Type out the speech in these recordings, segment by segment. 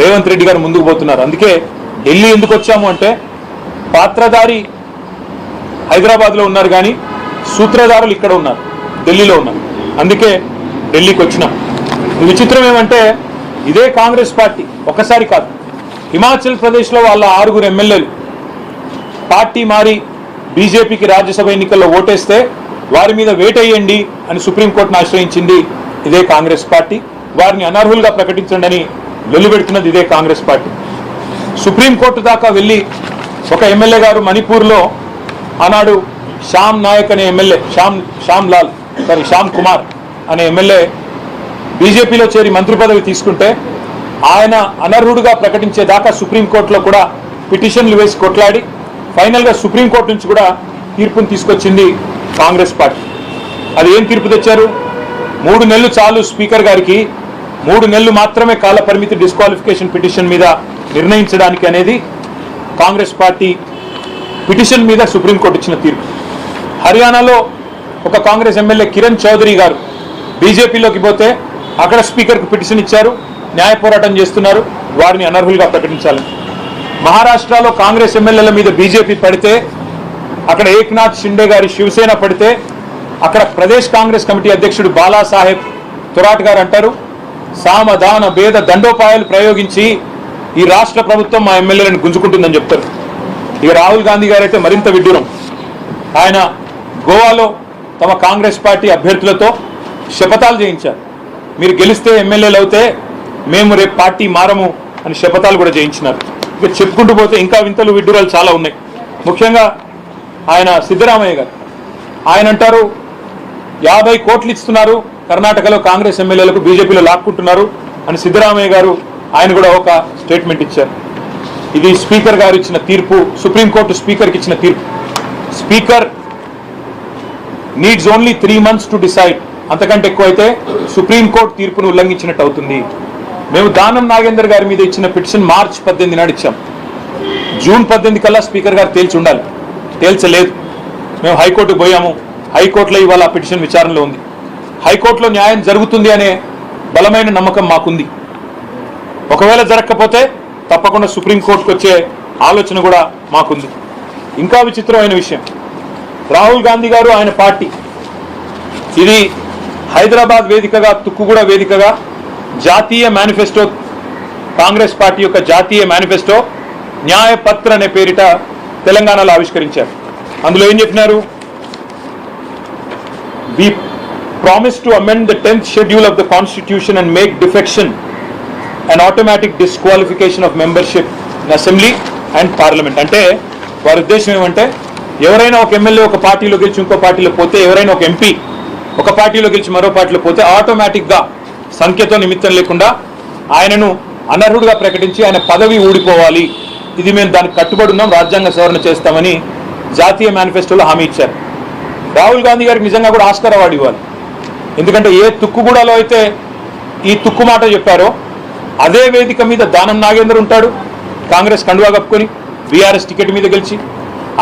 రేవంత్ రెడ్డి గారు ముందుకు పోతున్నారు. అందుకే ఢిల్లీ ఎందుకు వచ్చాము అంటే పాత్రధారి హైదరాబాద్లో ఉన్నారు కానీ సూత్రధారులు ఇక్కడ ఉన్నారు ఢిల్లీలో ఉన్నారు. అందుకే ఢిల్లీకి వచ్చినాం. విచిత్రం ఏమంటే ఇదే కాంగ్రెస్ పార్టీ ఒకసారి కాదు. హిమాచల్ ప్రదేశ్లో వాళ్ళ ఆరుగురు ఎమ్మెల్యేలు పార్టీ మారి బీజేపీకి రాజ్యసభ ఎన్నికల్లో ఓటేస్తే వారి మీద వేటేయండి అని సుప్రీంకోర్టును ఆశ్రయించింది ఇదే కాంగ్రెస్ పార్టీ. వారిని అనర్హులుగా ప్రకటించండి అని వెలువెడుతున్నది ఇదే కాంగ్రెస్ పార్టీ. సుప్రీంకోర్టు దాకా వెళ్ళి ఒక ఎమ్మెల్యే గారు మణిపూర్లో ఆనాడు శ్యామ్ నాయక్ అనే ఎమ్మెల్యే శ్యామ్ శ్యామ్ లాల్ సారీ శ్యామ్ కుమార్ అనే ఎమ్మెల్యే బీజేపీలో చేరి మంత్రి పదవి తీసుకుంటే ఆయన అనర్హుడుగా ప్రకటించేదాకా సుప్రీంకోర్టులో కూడా పిటిషన్లు వేసి కొట్లాడి ఫైనల్గా సుప్రీంకోర్టు నుంచి కూడా తీర్పును తీసుకొచ్చింది కాంగ్రెస్ పార్టీ. అది ఏం తీర్పు తెచ్చారు? మూడు నెలలు చాలు స్పీకర్ గారికి మూడు నెలలు మాత్రమే కాల పరిమితి డిస్క్వాలిఫికేషన్ పిటిషన్ మీద నిర్ణయించడానికి అనేది కాంగ్రెస్ పార్టీ పిటిషన్ మీద సుప్రీంకోర్టు ఇచ్చిన తీర్పు. హర్యానాలో ఒక కాంగ్రెస్ ఎమ్మెల్యే కిరణ్ చౌదరి గారు బీజేపీలోకి పోతే అక్కడ స్పీకర్కు పిటిషన్ ఇచ్చారు న్యాయ పోరాటం చేస్తున్నారు వారిని అనర్హులుగా ప్రకటించాలని మహారాష్ట్రలో కాంగ్రెస్ ఎమ్మెల్యేల మీద బీజేపీ పడితే అక్కడ ఏక్నాథ్ షిండే గారి శివసేన పడితే అక్కడ ప్రదేశ్ కాంగ్రెస్ కమిటీ అధ్యక్షుడు బాలాసాహెబ్ తురాట్ గారు అంటారు సామధాన భేద దండోపాయాలు ప్రయోగించి ఈ రాష్ట్ర ప్రభుత్వం మా ఎమ్మెల్యేలను గుంజుకుంటుందని చెప్తారు. ఇక రాహుల్ గాంధీ గారు అయితే మరింత విడ్డూరం. ఆయన గోవాలో తమ కాంగ్రెస్ పార్టీ అభ్యర్థులతో శపథాలు చేయించారు. మీరు గెలిస్తే ఎమ్మెల్యేలు అవుతే మేము రేపు పార్టీ మారము అని శపథాలు కూడా చేయించినారు. ఇక చెప్పుకుంటూ పోతే ఇంకా వింతలు విడ్డూరాలు చాలా ఉన్నాయి. ముఖ్యంగా ఆయన సిద్ధరామయ్య గారు. ఆయన అంటారు యాభై కోట్లు ఇస్తున్నారు కర్ణాటకలో కాంగ్రెస్ ఎమ్మెల్యేలకు బీజేపీలో లాక్కుంటున్నారు అని సిద్ధరామయ్య గారు ఆయన కూడా ఒక స్టేట్మెంట్ ఇచ్చారు. ఇది స్పీకర్ గారు ఇచ్చిన తీర్పు సుప్రీంకోర్టు స్పీకర్కి ఇచ్చిన తీర్పు. Speaker needs only three months to decide. అంతకంటే ఎక్కువైతే సుప్రీంకోర్టు తీర్పును ఉల్లంఘించినట్టు అవుతుంది. మేము దానం నాగేందర్ గారి మీద ఇచ్చిన పిటిషన్ మార్చ్ పద్దెనిమిది నాడు ఇచ్చాం. జూన్ పద్దెనిమిది కల్లా స్పీకర్ గారు తేల్చి ఉండాలి. తేల్చలేదు. మేము హైకోర్టుకు పోయాము. హైకోర్టులో ఇవాళ ఆ పిటిషన్ విచారణలో ఉంది. హైకోర్టులో న్యాయం జరుగుతుంది అనే బలమైన నమ్మకం మాకుంది. ఒకవేళ జరగకపోతే తప్పకుండా సుప్రీంకోర్టుకు వచ్చే ఆలోచన కూడా మాకుంది. ఇంకా విచిత్రమైన విషయం. రాహుల్ గాంధీ గారు ఆయన పార్టీ. ఇది హైదరాబాద్ వేదికగా తుక్కుగూడ వేదికగా జాతీయ మేనిఫెస్టో కాంగ్రెస్ పార్టీ యొక్క జాతీయ మేనిఫెస్టో న్యాయపత్ర అనే పేరిట తెలంగాణలో ఆవిష్కరించారు. అందులో ఏం చెప్పినారు we promise to amend the tenth schedule of the constitution and make defection and automatic disqualification of membership in assembly and parliament అంటే వారి ఉద్దేశం ఏమంటే ఎవరైనా ఒక ఎమ్మెల్యే ఒక పార్టీలో గెలిచి ఇంకో పార్టీలో పోతే ఎవరైనా ఒక ఎంపీ ఒక పార్టీలో గెలిచి మరో పార్టీలో పోతే ఆటోమేటిక్గా సంఖ్యతో నిమిత్తం లేకుండా ఆయనను అనర్హుడుగా ప్రకటించి ఆయన పదవి ఊడిపోవాలి. ఇది మేము దానికి కట్టుబడి ఉన్నాం రాజ్యాంగ సవరణ చేస్తామని జాతీయ మేనిఫెస్టోలో హామీ ఇచ్చారు. రాహుల్ గాంధీ గారికి నిజంగా కూడా ఆస్కార్ అవార్డు ఇవ్వాలి. ఎందుకంటే ఏ తుక్కుగూడలో అయితే ఈ తుక్కు మాట చెప్పారో అదే వేదిక మీద దానం నాగేంద్ర ఉంటాడు కాంగ్రెస్ కండువా కప్పుకొని బీఆర్ఎస్ టికెట్ మీద గెలిచి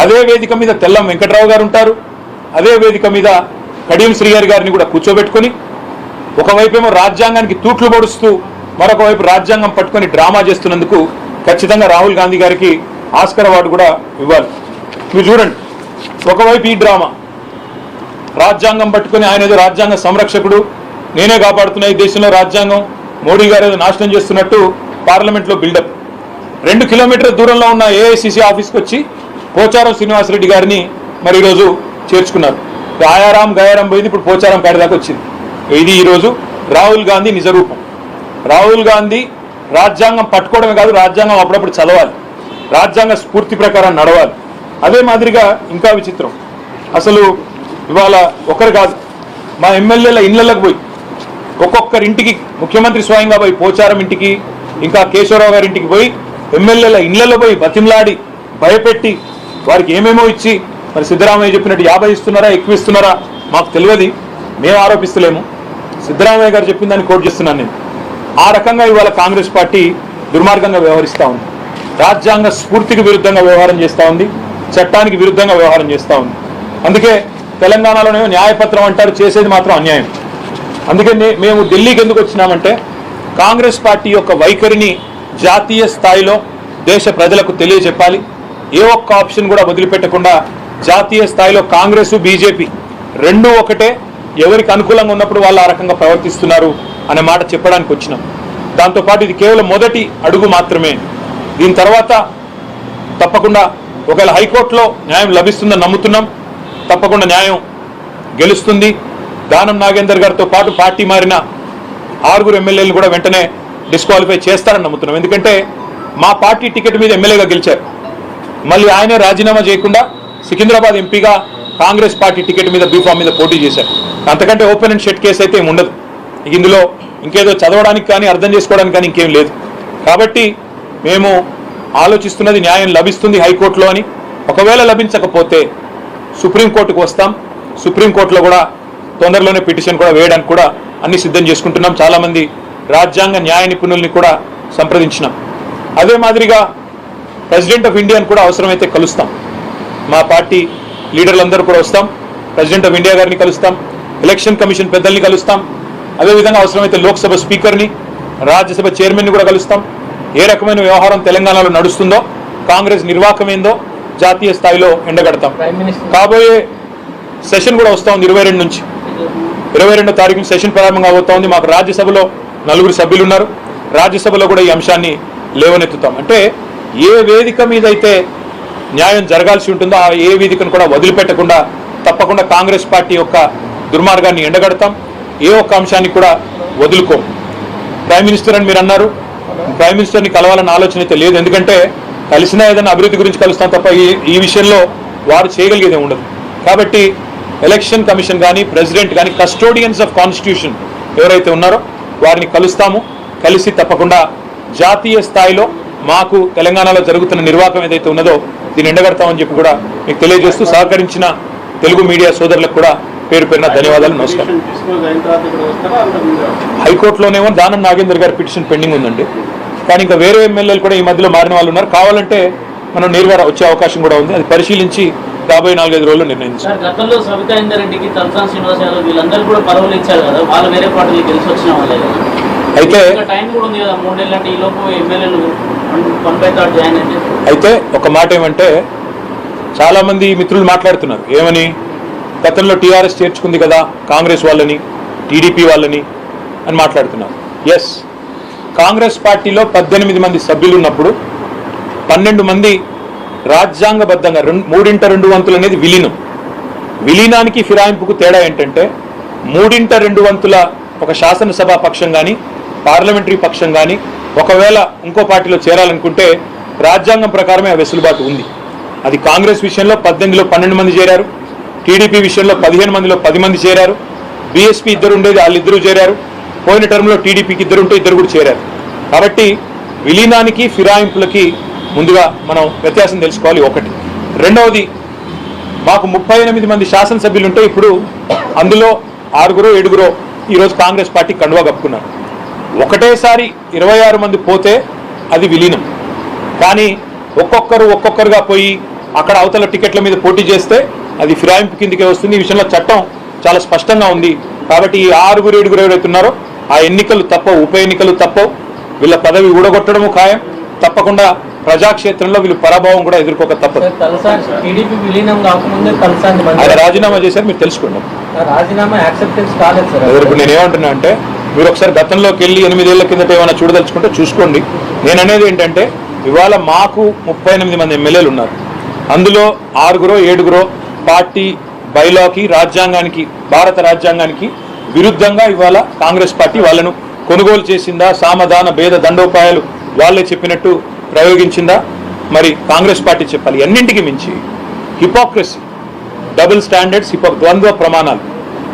అదే వేదిక మీద తెల్లం వెంకట్రావు గారు ఉంటారు అదే వేదిక మీద కడియం శ్రీగారి గారిని కూడా కూర్చోబెట్టుకొని ఒకవైపేమో రాజ్యాంగానికి తూట్లు పొడుస్తూ మరొక వైపు రాజ్యాంగం పట్టుకొని డ్రామా చేస్తున్నందుకు ఖచ్చితంగా రాహుల్ గాంధీ గారికి ఆస్కర్ అవార్డు కూడా ఇవ్వాలి. మీరు చూడండి ఒకవైపు ఈ డ్రామా. రాజ్యాంగం పట్టుకుని ఆయన ఏదో రాజ్యాంగ సంరక్షకుడు. నేనే కాపాడుతున్నా ఈ దేశంలో రాజ్యాంగం మోడీ గారు ఏదో నాశనం చేస్తున్నట్టు పార్లమెంట్లో బిల్డప్. రెండు కిలోమీటర్ల దూరంలో ఉన్న ఏఐసిసి ఆఫీస్కి వచ్చి పోచారం శ్రీనివాసరెడ్డి గారిని మరి ఈరోజు చేర్చుకున్నారు. రాయారాం గయారాం పోయింది ఇప్పుడు పోచారం కాడి దాకా వచ్చింది. ఇది ఈరోజు రాహుల్ గాంధీ నిజరూపం. రాహుల్ గాంధీ రాజ్యాంగం పట్టుకోవడమే కాదు రాజ్యాంగం అప్పుడప్పుడు చదవాలి. రాజ్యాంగ స్ఫూర్తి ప్రకారం నడవాలి. అదే మాదిరిగా ఇంకా విచిత్రం. అసలు ఇవాళ ఒకరు కాదు మా ఎమ్మెల్యేల ఇళ్ళకు పోయి ఒక్కొక్కరి ఇంటికి ముఖ్యమంత్రి స్వయంగా పోయి పోచారం ఇంటికి ఇంకా కేశవరావు గారి ఇంటికి పోయి ఎమ్మెల్యేల ఇళ్ళలో పోయి బతిమలాడి భయపెట్టి వారికి ఏమేమో ఇచ్చి మరి సిద్ధరామయ్య చెప్పినట్టు యాభై ఇస్తున్నారా ఎక్కువ ఇస్తున్నారా మాకు తెలియదు మేము ఆరోపిస్తలేము. సిద్ధరామయ్య గారు చెప్పిన దాన్ని కోట్ చేస్తున్నాను నేను. ఆ రకంగా ఇవాళ కాంగ్రెస్ పార్టీ దుర్మార్గంగా వ్యవహరిస్తూ ఉంది. రాజ్యాంగ స్ఫూర్తికి విరుద్ధంగా వ్యవహారం చేస్తూ ఉంది చట్టానికి విరుద్ధంగా వ్యవహారం చేస్తూ ఉంది. అందుకే తెలంగాణలోనేమో న్యాయపత్రం అంటారు చేసేది మాత్రం అన్యాయం. అందుకని మేము ఢిల్లీకి ఎందుకు వచ్చినామంటే కాంగ్రెస్ పార్టీ యొక్క వైఖరిని జాతీయ స్థాయిలో దేశ ప్రజలకు తెలియజెప్పాలి. ఏ ఒక్క ఆప్షన్ కూడా వదిలిపెట్టకుండా జాతీయ స్థాయిలో కాంగ్రెస్ బీజేపీ రెండూ ఒకటే ఎవరికి అనుకూలంగా ఉన్నప్పుడు వాళ్ళు ఆ రకంగా ప్రవర్తిస్తున్నారు అనే మాట చెప్పడానికి వచ్చినాం. దాంతోపాటు ఇది కేవలం మొదటి అడుగు మాత్రమే. దీని తర్వాత తప్పకుండా ఒకవేళ హైకోర్టులో న్యాయం లభిస్తుందని నమ్ముతున్నాం. తప్పకుండా న్యాయం గెలుస్తుంది. దానం నాగేందర్ గారితో పాటు పార్టీ మారిన ఆరుగురు ఎమ్మెల్యేలు కూడా వెంటనే డిస్క్వాలిఫై చేస్తారని నమ్ముతున్నాం. ఎందుకంటే మా పార్టీ టికెట్ మీద ఎమ్మెల్యేగా గెలిచారు. మళ్ళీ ఆయనే రాజీనామా చేయకుండా సికింద్రాబాద్ ఎంపీగా కాంగ్రెస్ పార్టీ టికెట్ మీద బీఫామ్ మీద పోటీ చేశారు. అంతకంటే ఓపెన్ అండ్ షెట్ కేసు అయితే ఏమి ఉండదు. ఇందులో ఇంకేదో చదవడానికి కానీ అర్థం చేసుకోవడానికి కానీ ఇంకేం లేదు. కాబట్టి మేము ఆలోచిస్తున్నది న్యాయం లభిస్తుంది హైకోర్టులో అని. ఒకవేళ లభించకపోతే సుప్రీంకోర్టుకు వస్తాం. సుప్రీంకోర్టులో కూడా తొందరలోనే పిటిషన్ కూడా వేయడానికి కూడా అన్ని సిద్ధం చేసుకుంటున్నాం. చాలామంది రాజ్యాంగ న్యాయ నిపుణుల్ని కూడా సంప్రదించినాం. అదే మాదిరిగా ప్రెసిడెంట్ ఆఫ్ ఇండియాని కూడా అవసరమైతే కలుస్తాం. మా పార్టీ లీడర్లందరూ కూడా వస్తాం. ప్రెసిడెంట్ ఆఫ్ ఇండియా గారిని కలుస్తాం. ఎలక్షన్ కమిషన్ పెద్దల్ని కలుస్తాం. అదేవిధంగా అవసరమైతే లోక్సభ స్పీకర్ని రాజ్యసభ చైర్మన్ని కూడా కలుస్తాం. ఏ రకమైన వ్యవహారం తెలంగాణలో నడుస్తుందో కాంగ్రెస్ నిర్వాహకమేందో జాతీయ స్థాయిలో ఎండగడతాం. కాబోయే సెషన్ కూడా వస్తా ఉంది ఇరవై రెండు నుంచి. ఇరవై రెండో తారీఖున సెషన్ ప్రారంభం కాబోతా ఉంది. మాకు రాజ్యసభలో నలుగురు సభ్యులు ఉన్నారు. రాజ్యసభలో కూడా ఈ అంశాన్ని లేవనెత్తుతాం. అంటే ఏ వేదిక మీద అయితే న్యాయం జరగాల్సి ఉంటుందో ఆ ఏ వేదికను కూడా వదిలిపెట్టకుండా తప్పకుండా కాంగ్రెస్ పార్టీ యొక్క దుర్మార్గాన్ని ఎండగడతాం. ఏ ఒక్క అంశాన్ని కూడా వదులుకోం. ప్రైమ్ మినిస్టర్ అని మీరు అన్నారు. ప్రైమ్ మినిస్టర్ని కలవాలన్న ఆలోచన అయితే లేదు. ఎందుకంటే కలిసినా ఏదైనా అభివృద్ధి గురించి కలుస్తాం తప్ప ఈ ఈ విషయంలో వారు చేయగలిగేది ఉండదు. కాబట్టి ఎలక్షన్ కమిషన్ కానీ ప్రెసిడెంట్ కానీ కస్టోడియన్స్ ఆఫ్ కాన్స్టిట్యూషన్ ఎవరైతే ఉన్నారో వారిని కలుస్తాము. కలిసి తప్పకుండా జాతీయ స్థాయిలో మాకు తెలంగాణలో జరుగుతున్న నిర్వాహకం ఏదైతే ఉన్నదో దీన్ని ఎండగడతామని చెప్పి కూడా మీకు తెలియజేస్తూ సహకరించిన తెలుగు మీడియా సోదరులకు కూడా పేరు పేరున ధన్యవాదాలు నమస్కారం. హైకోర్టులోనేమో దానం నాగేందర్ గారి పిటిషన్ పెండింగ్ ఉందండి. కానీ ఇంకా వేరే ఎమ్మెల్యేలు కూడా ఈ మధ్యలో మారిన వాళ్ళు ఉన్నారు. కావాలంటే మనం నేరుగా వచ్చే అవకాశం కూడా ఉంది. అది పరిశీలించి రాబోయే నాలుగైదు రోజుల్లో నిర్ణయించాం. సార్ గతంలో సవితా ఇందరెడ్డికి తలసాని శ్రీనివాస్ యాదవ్ వీళ్ళందరూ కూడా పదవులు ఇచ్చారు కదా. వాళ్ళు వేరే పార్టీలు గెలిచి వచ్చిన వాళ్ళే కదా. అయితే ఇంకా టైం కూడా ఉంది కదా. మూడేళ్ళు అంటే ఈ లోపు ఎమ్మెల్యేలు వన్ బై థర్డ్ జాయిన్ అయితే. అయితే ఒక మాట ఏమంటే చాలా మంది మిత్రులు మాట్లాడుతున్నారు. ఏమని? గతంలో టీఆర్ఎస్ చేర్చుకుంది కదా కాంగ్రెస్ వాళ్ళని టీడీపీ వాళ్ళని అని మాట్లాడుతున్నారు. ఎస్ కాంగ్రెస్ పార్టీలో పద్దెనిమిది మంది సభ్యులు ఉన్నప్పుడు పన్నెండు మంది రాజ్యాంగబద్ధంగా రెండు మూడింట రెండు వంతులు అనేది విలీనం. విలీనానికి ఫిరాయింపుకు తేడా ఏంటంటే మూడింట రెండు వంతుల ఒక శాసనసభా పక్షం కానీ పార్లమెంటరీ పక్షం కానీ ఒకవేళ ఇంకో పార్టీలో చేరాలనుకుంటే రాజ్యాంగం ప్రకారమే ఆ వెసులుబాటు ఉంది. అది కాంగ్రెస్ విషయంలో పద్దెనిమిదిలో పన్నెండు మంది చేరారు టీడీపీ విషయంలో పదిహేను మందిలో పది మంది చేరారు బీఎస్పీ ఇద్దరు ఉండేది వాళ్ళిద్దరూ చేరారు పోయిన టర్మ్లో టీడీపీకి ఇద్దరు ఉంటే ఇద్దరు కూడా చేరారు. కాబట్టి విలీనానికి ఫిరాయింపులకి ముందుగా మనం వ్యత్యాసం తెలుసుకోవాలి ఒకటి. రెండవది మాకు ముప్పై ఎనిమిది మంది శాసనసభ్యులు ఉంటే ఇప్పుడు అందులో ఆరుగురో ఏడుగురో ఈరోజు కాంగ్రెస్ పార్టీ కండువా కప్పుకున్నారు. ఒకటేసారి ఇరవై ఆరు మంది పోతే అది విలీనం. కానీ ఒక్కొక్కరు ఒక్కొక్కరుగా పోయి అక్కడ అవతల టికెట్ల మీద పోటీ చేస్తే అది ఫిరాయింపు కిందికే వస్తుంది. ఈ విషయంలో చట్టం చాలా స్పష్టంగా ఉంది. కాబట్టి ఈ ఆరుగురు ఏడుగురు ఎవరైతే ఉన్నారో ఆ ఎన్నికలు తప్పవు ఉప ఎన్నికలు తప్పవు. వీళ్ళ పదవి ఊడగొట్టడము ఖాయం. తప్పకుండా ప్రజాక్షేత్రంలో వీళ్ళు పరాభవం కూడా ఎదుర్కోక తప్పదు. ఆయన రాజీనామా చేశారు మీరు తెలుసుకోండి. రాజీనామా యాక్సెప్టెన్స్ కాలేదు సార్. అదే ఇప్పుడు నేను ఏమంటున్నా అంటే మీరు ఒకసారి గతంలోకి వెళ్ళి ఎనిమిదేళ్ళ కిందట ఏమైనా చూడదలుచుకుంటే చూసుకోండి. నేను అనేది ఏంటంటే ఇవాళ మాకు ముప్పై ఎనిమిది మంది ఎమ్మెల్యేలు ఉన్నారు. అందులో ఆరుగురో ఏడుగురో పార్టీ బైలాకి రాజ్యాంగానికి భారత రాజ్యాంగానికి విరుద్ధంగా ఇవాళ కాంగ్రెస్ పార్టీ వాళ్ళను కొనుగోలు చేసిందా? సామధాన భేద దండోపాయాలు వాళ్ళే చెప్పినట్టు ప్రయోగించిందా? మరి కాంగ్రెస్ పార్టీ చెప్పాలి. అన్నింటికి మించి హిపోక్రసీ డబుల్ స్టాండర్డ్స్ హిపో ద్వంద్వ ప్రమాణాలు.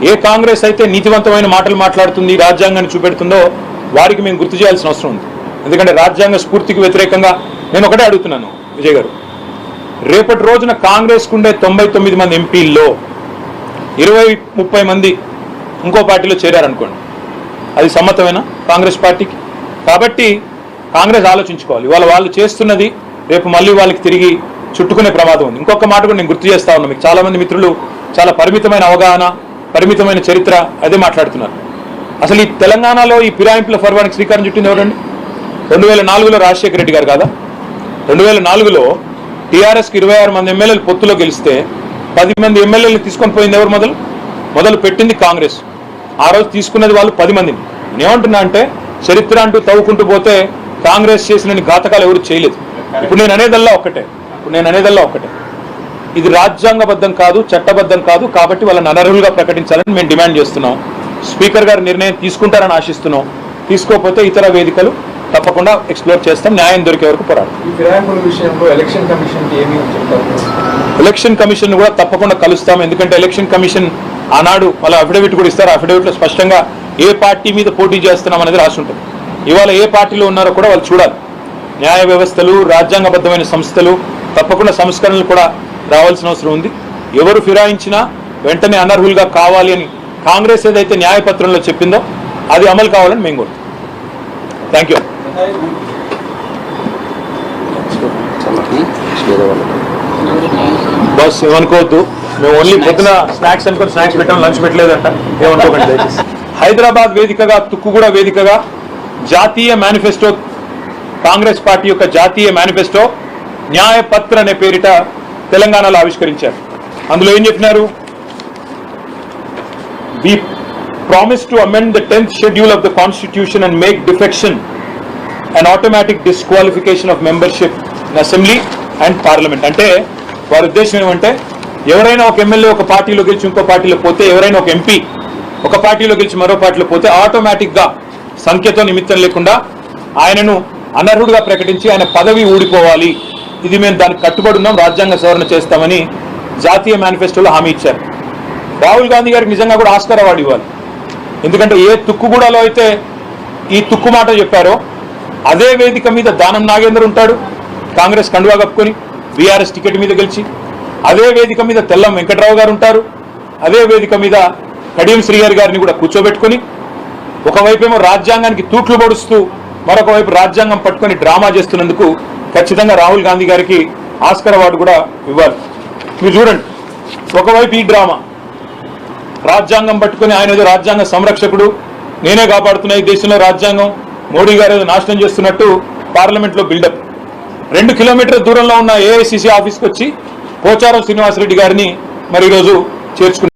ఏ కాంగ్రెస్ అయితే నీతివంతమైన మాటలు మాట్లాడుతుంది రాజ్యాంగాన్ని చూపెడుతుందో వారికి మేము గుర్తు చేయాల్సిన అవసరం ఉంది. ఎందుకంటే రాజ్యాంగ స్ఫూర్తికి వ్యతిరేకంగా నేను ఒకటే అడుగుతున్నాను విజయ్ గారు. రేపటి రోజున కాంగ్రెస్ ఉండే తొంభై తొమ్మిది మంది ఎంపీల్లో ఇరవై ముప్పై మంది ఇంకో పార్టీలో చేరారనుకోండి. అది సమ్మతమేనా? కాంగ్రెస్ పార్టీకి? కాబట్టి కాంగ్రెస్ ఆలోచించుకోవాలి. ఇవాళ వాళ్ళు చేస్తున్నది రేపు మళ్ళీ వాళ్ళకి తిరిగి చుట్టుకునే ప్రమాదం ఉంది. ఇంకొక మాట కూడా నేను గుర్తు చేస్తా ఉన్నా మీకు. చాలామంది మిత్రులు చాలా పరిమితమైన అవగాహన పరిమితమైన చరిత్ర అదే మాట్లాడుతున్నారు. అసలు ఈ తెలంగాణలో ఈ ఫిరాయింపుల పర్వానికి శ్రీకారం చుట్టింది ఎవరండి? రెండు వేల నాలుగులో రాజశేఖర రెడ్డి గారు కాదా? రెండు వేల నాలుగులో టీఆర్ఎస్కి ఇరవై ఆరు మంది ఎమ్మెల్యేలు పొత్తులో గెలిస్తే పది మంది ఎమ్మెల్యేలు తీసుకొని పోయింది ఎవరు మొదలు? మొదలు పెట్టింది కాంగ్రెస్. ఆ రోజు తీసుకున్నది వాళ్ళు పది మందిని నేనేమంటున్నా అంటే చరిత్ర అంటూ తవ్వుకుంటూ పోతే కాంగ్రెస్ చేసిన ఘాతకాలు ఎవరు చేయలేదు. ఇప్పుడు నేను అనేదల్లా ఒక్కటే. ఇప్పుడు నేను అనేదల్లా ఒక్కటే. ఇది రాజ్యాంగబద్ధం కాదు చట్టబద్ధం కాదు కాబట్టి వాళ్ళని అనర్హులుగా ప్రకటించాలని మేము డిమాండ్ చేస్తున్నాం. స్పీకర్ గారు నిర్ణయం తీసుకుంటారని ఆశిస్తున్నాం. తీసుకోకపోతే ఇతర వేదికలు తప్పకుండా ఎక్స్ప్లోర్ చేస్తాం. న్యాయం దొరికే వరకు పోరాడు ఎలక్షన్ కమిషన్ కూడా తప్పకుండా కలుస్తాం. ఎందుకంటే ఎలక్షన్ కమిషన్ ఆనాడు వాళ్ళ అఫిడవిట్ కూడా ఇస్తారు. అఫిడవిట్లో స్పష్టంగా ఏ పార్టీ మీద పోటీ చేస్తున్నాం అనేది రాసి ఉంటుంది. ఇవాళ ఏ పార్టీలో ఉన్నారో కూడా వాళ్ళు చూడాలి. న్యాయ వ్యవస్థలు రాజ్యాంగబద్ధమైన సంస్థలు తప్పకుండా సంస్కరణలు కూడా రావాల్సిన అవసరం ఉంది. ఎవరు ఫిరాయించినా వెంటనే అనర్హులుగా కావాలి అని కాంగ్రెస్ ఏదైతే న్యాయపత్రంలో చెప్పిందో అది అమలు కావాలని మేము కోరుతాం థ్యాంక్ యూ బస్ ఏమనుకోవద్దు. మేము ఓన్లీ పొద్దున స్నాక్స్ అనుకుని స్నాక్స్ పెట్టాం లంచ్ పెట్టలేదంట. ఏమనుకోకండి దయచేసి. హైదరాబాద్ వేదికగా తుక్కుగూడ వేదికగా జాతీయ మేనిఫెస్టో కాంగ్రెస్ పార్టీ యొక్క జాతీయ మేనిఫెస్టో న్యాయపత్ర అనే పేరిట తెలంగాణలో ఆవిష్కరించారు. అందులో ఏం చెప్పినారు? We promise to amend the tenth schedule of the constitution and make defection and automatic disqualification of membership assembly and parliament అంటే వారి ఉద్దేశం ఏమంటే ఎవరైనా ఒక ఎమ్మెల్యే ఒక పార్టీలో గెలిచి ఇంకో పార్టీలో పోతే ఎవరైనా ఒక ఎంపీ ఒక పార్టీలో గెలిచి మరో పార్టీలో పోతే ఆటోమేటిక్గా సంఖ్యతో నిమిత్తం లేకుండా ఆయనను అనర్హుడుగా ప్రకటించి ఆయన పదవి ఊడిపోవాలి. ఇది మేము దానికి కట్టుబడి ఉన్నాం రాజ్యాంగ సవరణ చేస్తామని జాతీయ మేనిఫెస్టోలో హామీ ఇచ్చారు. రాహుల్ గాంధీ గారికి నిజంగా కూడా ఆస్కార్ అవార్డు ఇవ్వాలి. ఎందుకంటే ఏ తుక్కుగూడలో అయితే ఈ తుక్కు మాట చెప్పారో అదే వేదిక మీద దానం నాగేందర్ ఉంటాడు కాంగ్రెస్ కండువా కప్పుకొని బీఆర్ఎస్ టికెట్ మీద గెలిచి అదే వేదిక మీద తెల్లం వెంకట్రావు గారు ఉంటారు. అదే వేదిక మీద కడియం శ్రీగారి గారిని కూడా కూర్చోబెట్టుకొని ఒకవైపేమో రాజ్యాంగానికి తూట్లు పొడుస్తూ మరొక వైపు రాజ్యాంగం పట్టుకొని డ్రామా చేస్తున్నందుకు ఖచ్చితంగా రాహుల్ గాంధీ గారికి ఆస్కర్ అవార్డు కూడా ఇవ్వాలి. మీరు చూడండి ఒకవైపు ఈ డ్రామా. రాజ్యాంగం పట్టుకొని ఆయన ఏదో రాజ్యాంగ సంరక్షకుడు నేనే కాపాడుతున్నా ఈ దేశంలో రాజ్యాంగం మోడీ గారు ఏదో నాశనం చేస్తున్నట్టు పార్లమెంట్లో బిల్డప్. రెండు కిలోమీటర్ల దూరంలో ఉన్న ఏఐసిసి ఆఫీస్కి వచ్చి పోచారం శ్రీనివాసరెడ్డి గారిని మరి ఈరోజు చేర్చుకున్నారు.